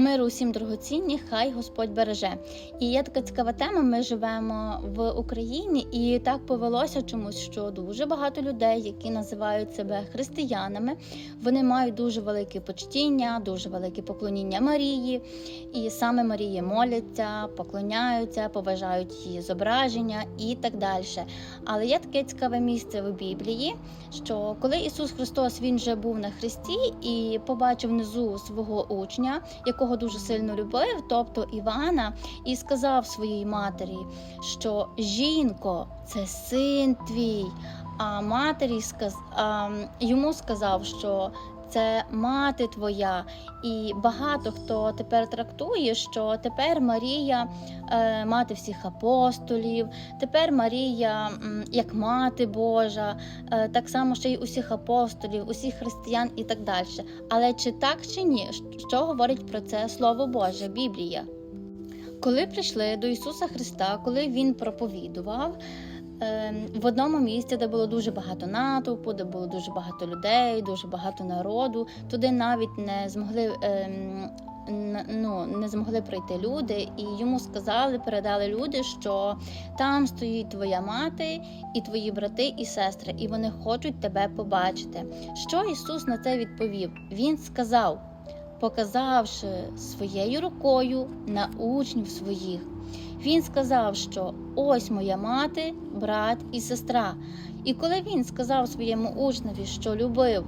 Миру усім дорогоцінні, хай Господь береже. І є така цікава тема. Ми живемо в Україні, і так повелося чомусь, що дуже багато людей, які називають себе християнами, вони мають дуже велике почтіння, дуже велике поклоніння Марії, і саме Марії моляться, поклоняються, поважають її зображення і так далі. Але є таке цікаве місце в Біблії, що коли Ісус Христос він вже був на хресті і побачив внизу свого учня, якого дуже сильно любив, тобто Івана, і сказав своїй матері, що жінко, це син твій. А матері сказ... а, йому сказав, що це мати твоя, і багато хто тепер трактує, що тепер Марія е, мати всіх апостолів, тепер Марія як мати Божа, е, так само ще й усіх апостолів, усіх християн і так далі. Але чи так чи ні? Що говорить про це Слово Боже, Біблія? Коли прийшли до Ісуса Христа, коли Він проповідував, в одному місці, де було дуже багато натовпу, де було дуже багато людей, дуже багато народу, туди навіть не змогли. ем, Ну, не змогли прийти люди, і йому сказали, передали люди, що там стоїть твоя мати і твої брати і сестри, і вони хочуть тебе побачити. Що Ісус на це відповів? Він сказав, показавши своєю рукою на учнів своїх. Він сказав, що ось моя мати, брат і сестра. І коли він сказав своєму учневі, що любив,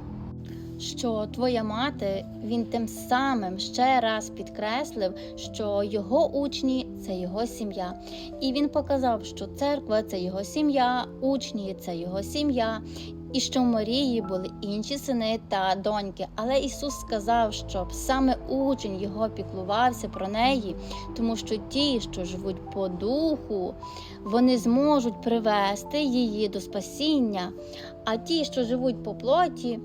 що твоя мати, він тим самим ще раз підкреслив, що його учні це його сім'я. І він показав, що церква це його сім'я, учні це його сім'я. І що в Марії були інші сини та доньки, але Ісус сказав, щоб саме учень його піклувався про неї, тому що ті, що живуть по духу, вони зможуть привести її до спасіння. А ті, що живуть по плоті,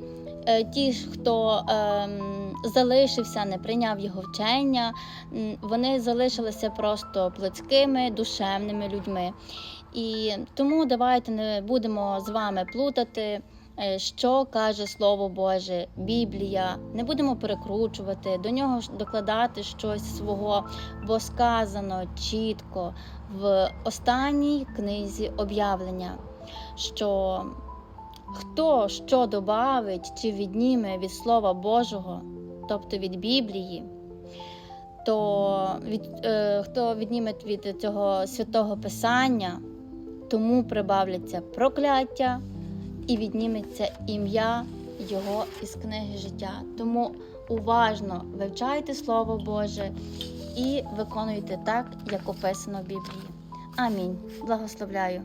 ті, хто ем, залишився, не прийняв його вчення, вони залишилися просто плотськими, душевними людьми. І тому давайте не будемо з вами плутати. е, Що каже Слово Боже, Біблія, не будемо перекручувати, до нього докладати щось свого, бо сказано чітко в останній книзі об'явлення, що хто що добавить чи відніме від Слова Божого, тобто від Біблії, то від, е, хто відніме від цього святого Писання, тому прибавляться прокляття і відніметься ім'я Його із книги життя. Тому уважно вивчайте Слово Боже і виконуйте так, як описано в Біблії. Амінь. Благословляю.